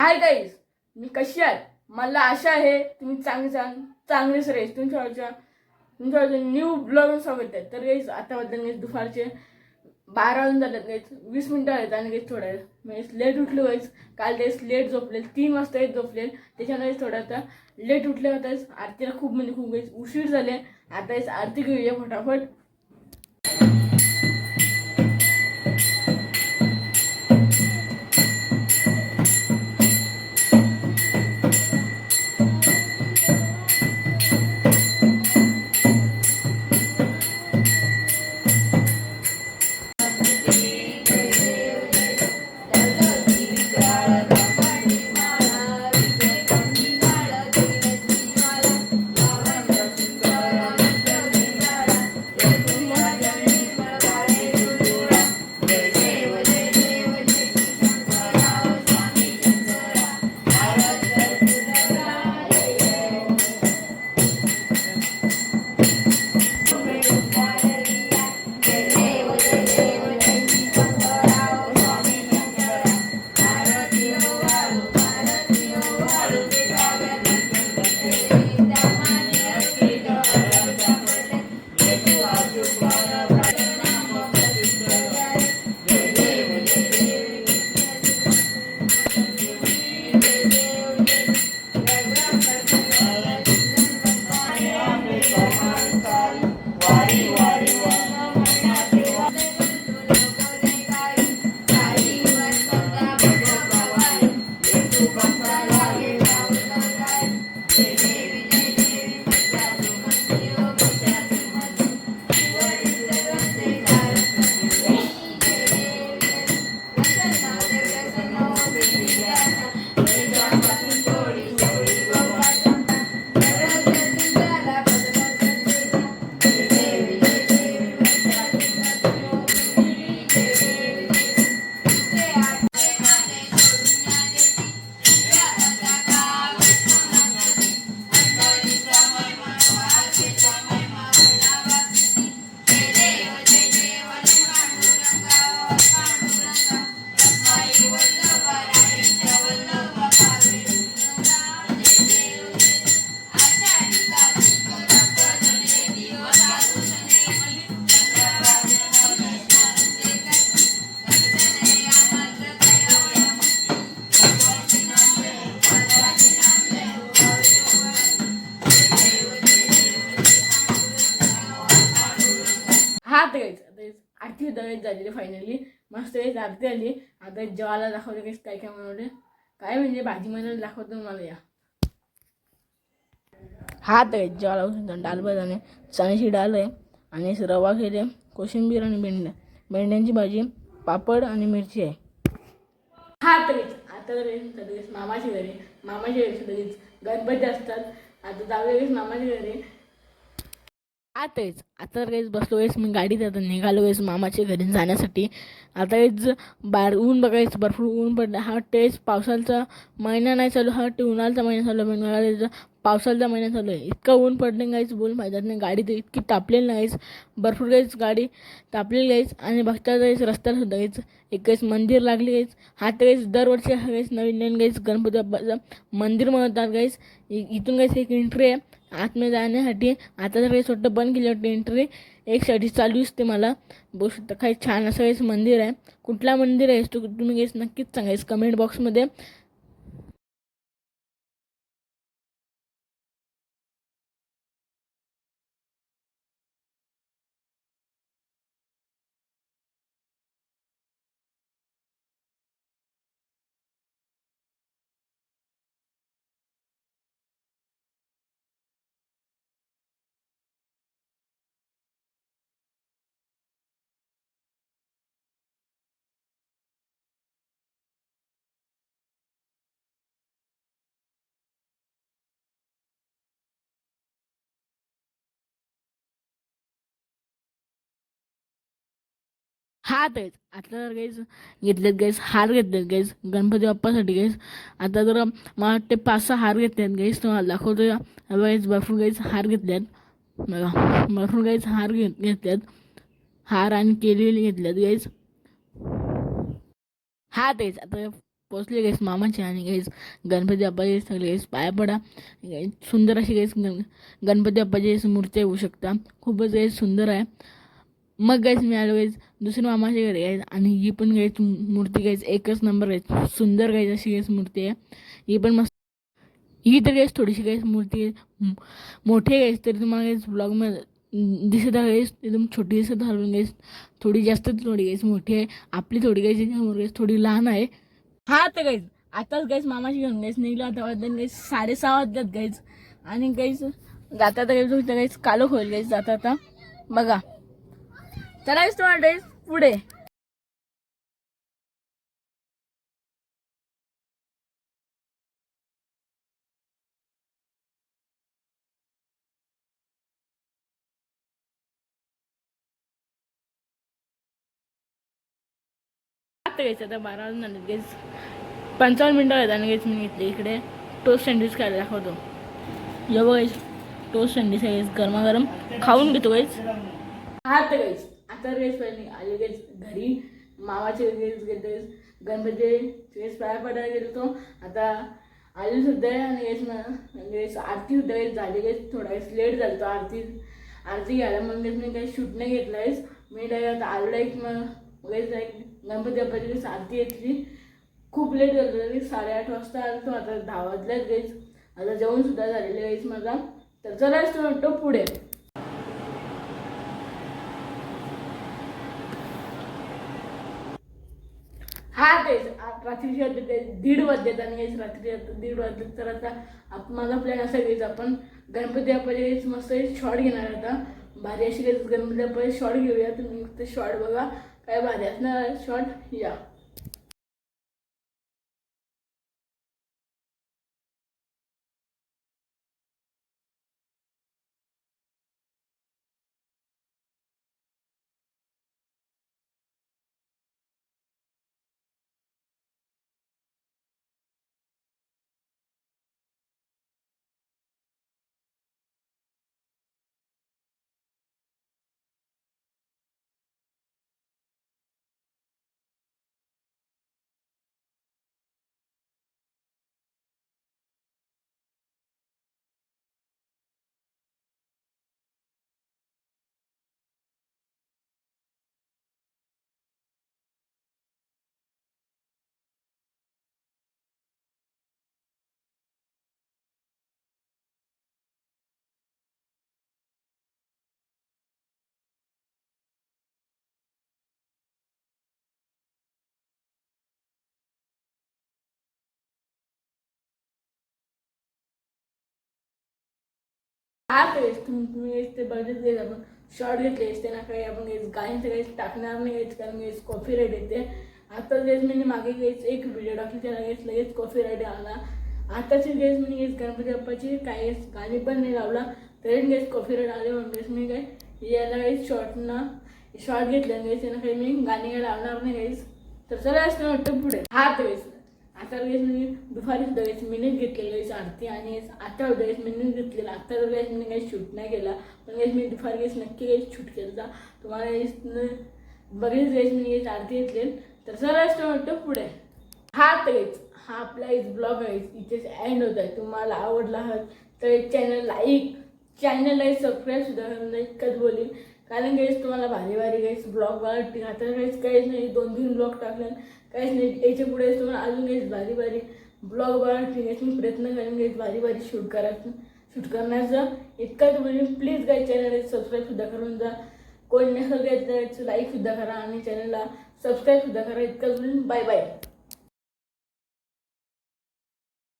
Hi guys मी कशी आहे मला आशा आहे तुम्ही चांगले चांग चांगलेच रेस तुमच्या तुमच्या न्यू ब्लॉग स्वागत आहे. तर गाईज आता वाजले गाईज दुपारचे बारा वाजून जातात गाईज वीस मिनटं आहेत आणि गाईज थोड्या म्हणजे लेट उठले गाईज काल तेच लेट झोपले. तीन वाजता येत झोपले. त्याच्यामुळे थोडं आता लेट उठले होतेच आरतीला खूप म्हणजे खूप गाईज उशीर झाले. आता आरती घेऊया फटाफट. आता यायचं आरती झालेली फायनली मस्त वेळेस आरती आली आता जेवायला दाखवलं काही काय काय बनवले काय म्हणजे भाजी बनायला दाखवतो मला या. हा तेच जेवायला उठून डाल बदाने चण्याची डाल आहे. आणि रवा केले. कोशिंबीर आणि भेंड्या भेंड्यांची भाजी पापड आणि मिरची आहे. हा तरीच आता तरीच मामाची घरी. मामाची घरी तरीच गणपती असतात. आता जाऊ मामाची घरी. हा तरीच आता काहीच बसलो वेळेस मी गाडीत आता निघालो वेळेस मामाच्या घरी जाण्यासाठी. आता काहीच बार ऊन बघायचं भरपूर ऊन पडलं. हा टेस्ट पावसाळ्याचा महिना नाही चालू हा ते उन्हाळ्याचा महिना चालू आहे. पण मला पावसाळ्याचा महिना चालू आहे. इतकं ऊन पडलं काहीच बोल माहिती नाही. गाडी तर इतकी तापलेली नाहीच. भरपूर काहीच गाडी तापलेली आहेच आणि बघता काहीच रस्त्याला सुद्धा काहीच एक काहीच मंदिर लागली काहीच. हा तर काहीच दरवर्षी हा काहीच नवीन नवीन काहीच गणपती बाप्पाचं मंदिर म्हणतात काहीच. इथून काहीच एक एंट्री आहे. आतमध्ये जाण्यासाठी. आता तर काही छोटं बंद केलं वाटतं एंट्री एक साठी चालू असते मला. बघू शकता काही छान असं काहीच मंदिर आहे. कुठला मंदिर आहे? तू तुम्ही काहीच नक्कीच सांगायचं. कमेंट बॉक्समध्ये हात आहेत. आता तर गाईज घेतलेत गाईज हार घेतलेत गाईज गणपती बाप्पासाठी गाईज आता जर मला वाटते पाच सहा हार घेतलेत गाईज तुम्हाला दाखवतो गाईज भरपूर गाईज हार घेतल्यात बघा भरपूर गाईज हार घेत घेतल्यात हार आणि केलेले घेतल्यात गाईज हा तेच आता पोचले गाईस मामाचे आणि गाईस गणपती बाप्पाचे सगळे गाईस पाया पडा. सुंदर अशी गाईस गण गणपती बाप्पाची मूर्ती होऊ शकता. खूपच गाईस सुंदर आहे. मग गाईस मी आलो गाईस दुसऱ्या मामाच्या घरी गाईस आणि ही पण गाईस मूर्ती गाईस एकच नंबर गाईस सुंदर गाईस अशी गाईस मूर्ती आहे. ही पण मस्त ही तर गाईस थोडीशी गाईस मूर्ती आहे. मोठी आहे तरी तुम्हाला गाईस ब्लॉगमध्ये दिसत आहे एकदम छोटी दिसत हलवून गाईस थोडी जास्त थोडी गाईस मोठी आहे. आपली थोडी गाईस याच्यासमोर गाईस थोडी लहान आहे. हा तर गाईस आताच गाईस मामाची घेऊन गाईस निघलो. आता वाजता गाईस साडेसहा वाजल्यात गाईस आणि गाईस जाता तर गाईस इथं कालो होईल गाईस जाता आता. बघा. चला गाईस तुम्हाला पुढे. घ्यायचं आता बारा वाजून आले गेस पंचावन्न मिनटं आहेत आणि गेस मी घेतले इकडे टोस्ट सँडविच खायला दाखवतो. जेव्हा गाईस टोस्ट सँडविच आहे गरमागरम. खाऊन घेतो गाईस हा तर गाईस आता गाईस पहिले आले गाईस घरी मामाचे गेस गेले गणपती गेस पाया पडायला गेलो तो आता आले सुद्धा आणि गेस ना म्हणजे आरती सुद्धा गाईस झाली. गाईस थोडा वेळेस लेट झालं तो आरती. आरती घ्यायला म्हणून मी काही शूट नाही घेतलं आहेस. मी डायरेक्ट आता आलो एक मग गाईस गणपती बाप्पाची गाईस आरती घेतली. खूप लेट झालं. तरी साडेआठ वाजता आलो तो आता दहा वाजल्यात आता जेवण सुद्धा झालेलं गाईस माझा. तर चला तो म्हणतो पुढे. तेच रात्रीची वाजले ते दीड वाजलेत आणि हेच रात्री दीड वाजले तर आता आप माझा प्लॅन असा घ्यायचा आपण गणपती बाप्पाचे मस्त शॉर्ट घेणार आता. भारी अशी गणपती बाप्पाचे शॉर्ट घेऊया. तुम्ही फक्त शॉर्ट बघा. काय भारी असणार शॉर्ट या. हा पेस्ट तुम्ही ते बघितलं गेलं आपण शॉर्ट घेतले ते ना काही आपण गाणीचं काही टाकणार नाही घ्यायचं कारण गेस कॉफी राईट येते आता जेच म्हणजे मागे गेस एक व्हिडिओ टाकली त्याला गेस लगेच कॉफी राईट आला आताची गेस मी गेस गणपती बाप्पाची काही गाणी पण नाही लावला तरी गेस कॉफी राईट आले म्हणून गेस मी काय याला काही शॉर्ट ना शॉर्ट घेतल्या गेस त्यांना काही मी गाणी काही लावणार नाही गेस तर चला असं वाटतं पुढे हा तेच आता वेळेस मी दुपारी सुद्धा वेळेस मिनिट घेतलेलं वेळेस आरती आणि आता सुद्धा वेळेस मिनिट घेतलेला आता तर वेळेस मी काही शूट नाही केला. पण वेळेस मी दुपारी वेळेस नक्की काही शूट केला तुम्हाला वेळेस बघेच वेळेस मी वेळेस आरती घेतलेल तर चला असं वाटतं पुढे. हा तेच हा आपला एक ब्लॉग आहे. इथेच एंड होत आहे. तुम्हाला आवडला हा तर चॅनल लाईक चॅनल चॅनलला सबस्क्राईब सुद्धा करून इतकंच बोलीन. कारण काहीच तुम्हाला भारी भारी काहीच ब्लॉग वाटते आता काहीच काहीच नाही. दोन तीन ब्लॉग टाकले. काहीच नाही याच्यापुढे तुम्हाला अजून काहीच भारी भारी ब्लॉग वाटते काहीच मी प्रयत्न करेन काहीच भारी भारी शूट करायचं शूट करण्याचा इतका तुम्ही प्लीज काही चॅनल सबस्क्राईबसुद्धा करून जा. कोणी नसेल लाईक लाईकसुद्धा करा आणि चॅनलला सबस्क्राईबसुद्धा करा. इतका तुम्ही बाय बाय